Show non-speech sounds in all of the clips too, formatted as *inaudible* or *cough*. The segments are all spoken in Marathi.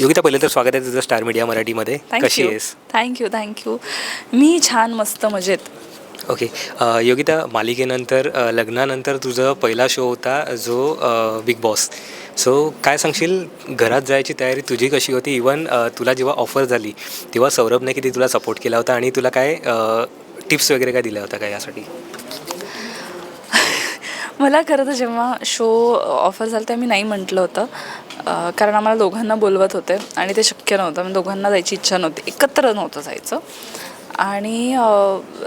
योगिता पहिलं तर स्वागत आहे तुझं स्टार मीडिया मराठीमध्ये. कशी आहेस? थँक्यू थँक्यू मी छान मस्त मजेत. ओके अ, योगिता मालिकेनंतर लग्नानंतर तुझा पहिला शो होता जो बिग बॉस सो काय सांगशील? घरात जायची तयारी तुझी कशी होती? इवन तुला जेव्हा ऑफर झाली तेव्हा सौरभने किती तुला सपोर्ट केला होता? आणि तुला काय टिप्स वगैरे काय दिल्या होत्या काय यासाठी? मला खरं तर जेव्हा शो ऑफर झाला तेव्हा मी नाही म्हटलं होतं. कारण आम्हाला दोघांना बोलवत होते आणि ते शक्य नव्हतं. म्हणजे दोघांना जायची इच्छा नव्हती. एकत्र नव्हतं जायचं. आणि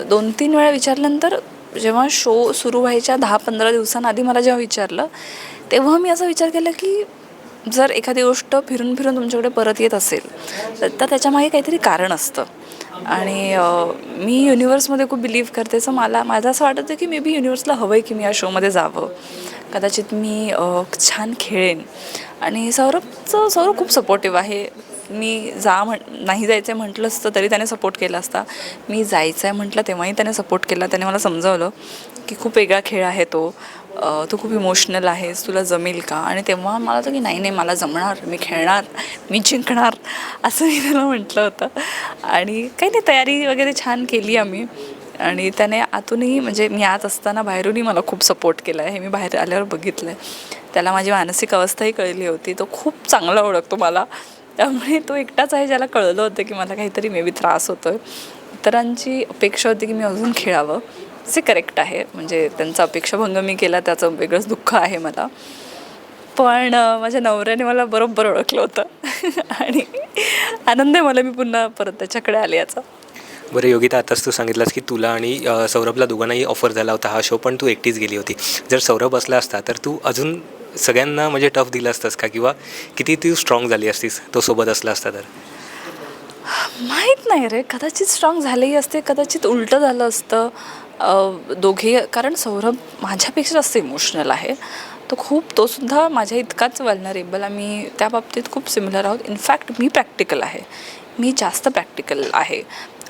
दोन तीन वेळा विचारल्यानंतर जेव्हा शो सुरू व्हायच्या दहा पंधरा दिवसांआधी मला जेव्हा विचारलं तेव्हा मी असा विचार केला की जर एखादी गोष्ट फिरून फिरून तुमच्याकडे परत येत असेल तर तर त्याच्यामागे काहीतरी कारण असतं. आणि मी युनिवर्समध्ये खूप बिलीव्ह करते. सो मला माझं असं वाटत की मे बी युनिवर्सला हवं आहे की मी या शोमध्ये जावं. कदाचित मी छान खेळेन. आणि सौरभचं सौरभ खूप सपोर्टिव्ह आहे. मी जा म्हण नाही जायचं आहे म्हटलं असतं तरी त्याने सपोर्ट केला असता. मी जायचं आहे म्हटलं तेव्हाही त्याने सपोर्ट केला. त्याने मला समजावलं की खूप वेगळा खेळ आहे तो. तू खूप इमोशनल आहेस तुला जमेल का? आणि तेव्हा मला होतं की नाही नाही मला जमणार मी खेळणार मी जिंकणार असं मी त्याला म्हटलं होतं. आणि काही नाही तयारी वगैरे छान केली आम्ही. आणि त्याने आतूनही म्हणजे मी आत असताना बाहेरूनही मला खूप सपोर्ट केला. आहे हे मी बाहेर आल्यावर बघितलं आहे त्याला माझी मानसिक अवस्थाही कळली होती. तो खूप चांगला ओळखतो मला. त्यामुळे तो एकटाच आहे ज्याला कळलं होतं की मला काहीतरी मे बी त्रास होतो आहे इतरांची अपेक्षा होती की मी अजून खेळावं. जे करेक्ट आहे. म्हणजे त्यांचा अपेक्षाभंग मी केला त्याचं वेगळंच दुःख आहे मला. पण माझ्या नवऱ्याने मला बरोबर ओळखलं होतं. *laughs* आणि आनंद आहे मला मी पुन्हा परत त्याच्याकडे आले याचा. बरं योगिता आताच तू सांगितलंस की तुला आणि सौरभला दोघांनाही ऑफर झाला होता हा शो पण तू एकटीच गेली होती. जर सौरभ असला असता तर तू अजून सगळ्यांना म्हणजे टफ दिलं असतंस का? किंवा किती तू स्ट्रॉंग झाली असतीस तो सोबत असला असता तर? माहीत नाही रे. कदाचित स्ट्रॉंग झालेही असते कदाचित उलटं झालं असतं. दोघे कारण सौरभ माझ्यापेक्षा जास्त इमोशनल आहे. तो खूप तो सुद्धा माझ्या इतकाच वल्नरेबल आम्ही त्या बाबतीत खूप सिमिलर आहोत. इनफॅक्ट मी प्रॅक्टिकल आहे. मी जास्त प्रॅक्टिकल आहे.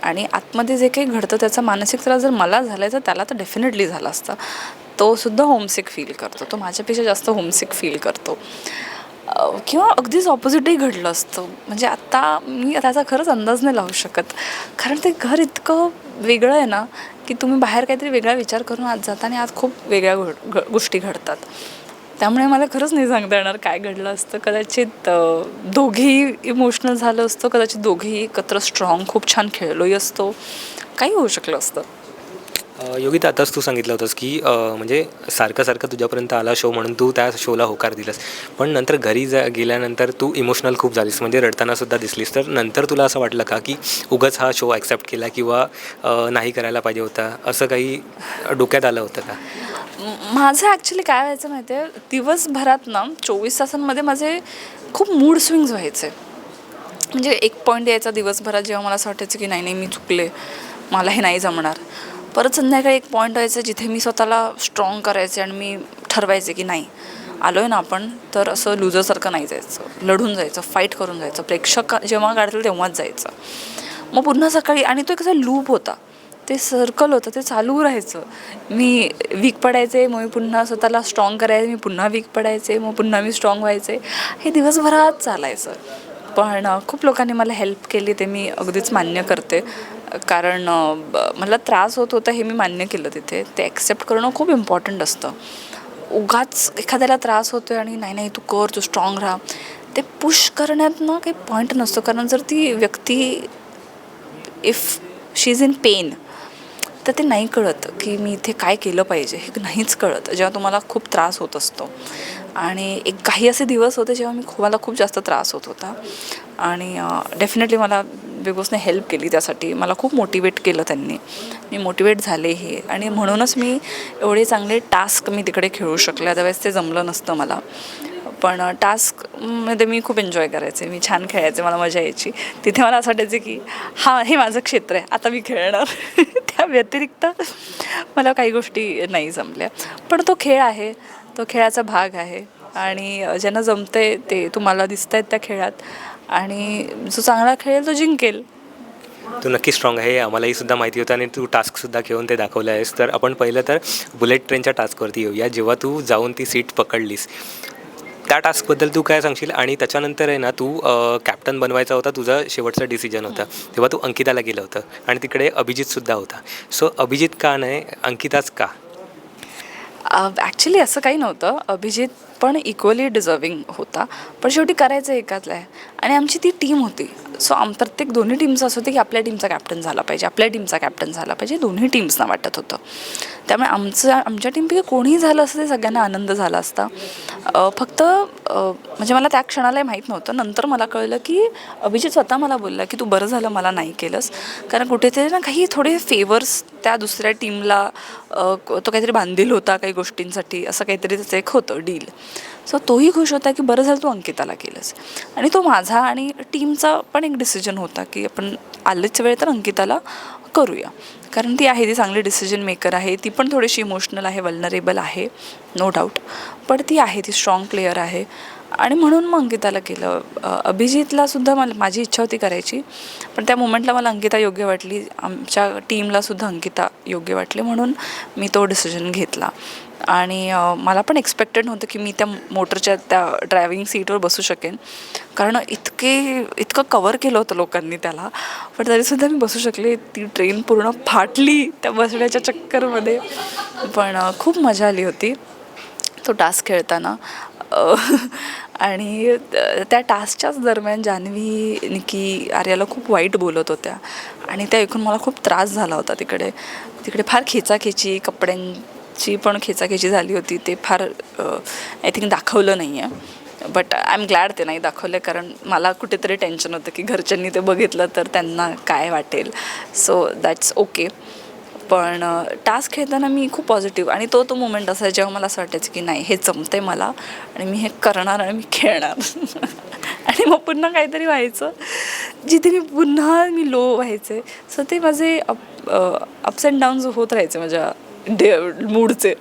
आणि आतमध्ये जे काही घडतं त्याचा मानसिक त्रास जर मला झाला तर त्याला तर डेफिनेटली झाला असता. तो सुद्धा होमसिक फील करतो. तो माझ्यापेक्षा जास्त होमसिक फील करतो. किंवा अगदीच ऑपोजिटही घडलं असतं. म्हणजे आत्ता मी त्याचा खरंच अंदाज नाही लावू शकत. कारण ते घर इतकं वेगळं आहे ना की तुम्ही बाहेर काहीतरी वेगळा विचार करून आत जाता आणि आत खूप वेगळ्या घड घ- गोष्टी घडतात. त्यामुळे मला खरंच नाही सांगता येणार काय घडलं असतं. कदाचित दोघेही इमोशनल झालं असतं. कदाचित दोघेही एकत्र स्ट्रॉंग खूप छान खेळलोही असतो. काही होऊ शकलं असतं. योगिता आताच तू सांगितलं होतंस की म्हणजे सारखं सारखं तुझ्यापर्यंत आला शो म्हणून तू त्या शोला होकार दिलास. पण नंतर घरी जा गेल्यानंतर तू इमोशनल खूप झालीस म्हणजे रडताना सुद्धा दिसलीस. तर नंतर तुला असं वाटलं का की उगाच हा शो ॲक्सेप्ट केला किंवा नाही करायला पाहिजे होता? असं काही डोक्यात आलं होतं का? माझं ॲक्च्युली काय व्हायचं माहिती आहे दिवसभरात ना चोवीस तासांमध्ये माझे खूप मूड स्विंग्स व्हायचे. म्हणजे एक पॉईंट यायचा दिवसभरात जेव्हा मला असं वाटायचं की नाही नाही मी चुकले. मला हे नाही जमणार. परत संध्याकाळी एक पॉईंट व्हायचं जिथे मी स्वतःला स्ट्रॉंग करायचे आणि मी ठरवायचे की नाही आलो आहे ना आपण तर असं लुजरसारखं नाही जायचं. लढून जायचं फाईट करून जायचं. प्रेक्षक जेव्हा काढतील तेव्हाच जायचं. मग पुन्हा सकाळी आणि तो एक असा लूप होता. ते सर्कल होतं ते चालू राहायचं. मी वीक पडायचे मग मी पुन्हा स्वतःला स्ट्रॉंग करायचे मी पुन्हा वीक पडायचे मग पुन्हा मी स्ट्रॉंग व्हायचे. हे दिवसभरात चालायचं. पण खूप लोकांनी मला हेल्प केली ते मी अगदीच मान्य करते. कारण ब- मला त्रास होत होता हे मी मान्य केलं तिथे. ते ॲक्सेप्ट करणं खूप इम्पॉर्टंट असतं. उगाच एखाद्याला त्रास होतो आहे आणि नाही नाही तू कर तू स्ट्रॉंग राहा. ते पुश करण्यात ना काही पॉईंट नसतो. कारण जर ती व्यक्ती if she is in pain तर ते नाही कळत की मी इथे काय केलं पाहिजे हे नाहीच कळत. जेव्हा तुम्हाला खूप त्रास होत असतो. आणि एक काही असे दिवस होते जेव्हा मी खूप मला खूप जास्त त्रास होत होता. आणि डेफिनेटली मला बिग बॉसने हेल्प केली त्यासाठी. मला खूप मोटिवेट केलं त्यांनी. मी मोटिवेट झाले हे. आणि म्हणूनच मी एवढे चांगले टास्क मी तिकडे खेळू शकले. अदरवाईज ते जमलं नसतं मला. पण टास्कमध्ये मी खूप एन्जॉय करायचे. मी छान खेळायचे मला मजा यायची. तिथे मला असं वाटायचं की हा हे माझं क्षेत्र आहे आता मी खेळणार. *laughs* त्या व्यतिरिक्त मला काही गोष्टी नाही जमल्या. पण तो खेळ आहे तो खेळाचा भाग आहे. आणि ज्यांना जमते ते तुम्हाला दिसत आहेत त्या खेळात. आणि जो चांगला खेळेल तो जिंकेल. तू नक्की स्ट्रॉंग आहे आम्हालाही सुद्धा माहिती होतं आणि तू टास्कसुद्धा घेऊन ते दाखवलं आहेस. तर आपण पहिलं तर बुलेट ट्रेनच्या टास्कवरती येऊया. जेव्हा तू जाऊन ती सीट पकडलीस त्या टास्कबद्दल तू काय सांगशील? आणि त्याच्यानंतर आहे ना तू कॅप्टन बनवायचा होता तुझा शेवटचा डिसिजन होता. तेव्हा तू अंकिताला गेलं होतं. आणि तिकडे अभिजितसुद्धा होता. सो अभिजित का नाही अंकिताच का? ॲक्च्युली असं काही नव्हतं. अभिजित पण इक्वली डिझर्विंग होता. पण शेवटी करायचं एकातलं आहे. आणि आमची ती टीम होती. सो आम प्रत्येक दोन्ही टीमचं असं होतं की आपल्या टीमचा कॅप्टन झाला पाहिजे. आपल्या टीमचा कॅप्टन झाला पाहिजे. दोन्ही टीम्सना वाटत होतं. त्यामुळे आमचं आमच्या टीमपैकी कोणीही झालं असतं ते सगळ्यांना आनंद झाला असता. फक्त म्हणजे मला त्या क्षणालाही माहीत नव्हतं. नंतर मला कळलं की अभिजित स्वतः मला बोलला की तू बरं झालं मला नाही केलंस. कारण कुठेतरी ना काही थोडे फेवर्स त्या दुसऱ्या टीमला तो काहीतरी बांधील होता काही गोष्टींसाठी असं काहीतरी त्याचं एक होतं डील सो तोही खुश होता की बरं झालं तू अंकिताला केलंस. आणि तो माझा आणि टीमचा पण एक डिसिजन होता की आपण आलेच वेळ तर अंकिताला करूया. कारण ती आहे ती चांगली डिसिजन मेकर आहे ती पण थोडीशी इमोशनल आहे वल्नरेबल आहे नो डाऊट पण ती आहे ती स्ट्रॉंग प्लेयर आहे. आणि म्हणून मग अंकिताला केलं. अभिजितला सुद्धा मला माझी इच्छा होती करायची पण त्या मुमेंटला मला अंकिता योग्य वाटली. आमच्या टीमला सुद्धा अंकिता योग्य वाटली म्हणून मी तो डिसिजन घेतला. आणि मला पण एक्सपेक्टेड नव्हतं की मी त्या मोटरच्या त्या ड्रायव्हिंग सीटवर बसू शकेन. कारण इतके इतकं कवर केलं होतं लोकांनी त्याला. पण तरीसुद्धा मी बसू शकले. ती ट्रेन पूर्ण फाटली त्या बसण्याच्या चक्करमध्ये. पण खूप मजा आली होती. तो टास्क खेळताना. *laughs* आणि त्या टास्कच्याच दरम्यान जान्हवी निकी आर्याला खूप वाईट बोलत होत्या. आणि त्या ऐकून मला खूप त्रास झाला होता तिकडे. तिकडे फार खेचाखेची कपड्यांची पण खेचाखेची झाली होती. ते फार आय थिंक दाखवलं नाही आहे बट आय एम ग्लॅड ते नाही दाखवले कारण मला कुठेतरी टेन्शन होतं की घरच्यांनी ते बघितलं तर त्यांना काय वाटेल. So that's okay. पण टास्क खेळताना मी खूप पॉझिटिव्ह आणि तो तो मोमेंट असा जेव्हा मला असं वाटायचं की नाही हे जमतंय मला आणि मी हे करणार आणि मी खेळणार. *laughs* आणि मग पुन्हा काहीतरी व्हायचं जिथे मी पुन्हा मी लो व्हायचे. सो ते माझे अप अप्स अँड डाऊन्स होत राहायचे माझ्या डे मूडचे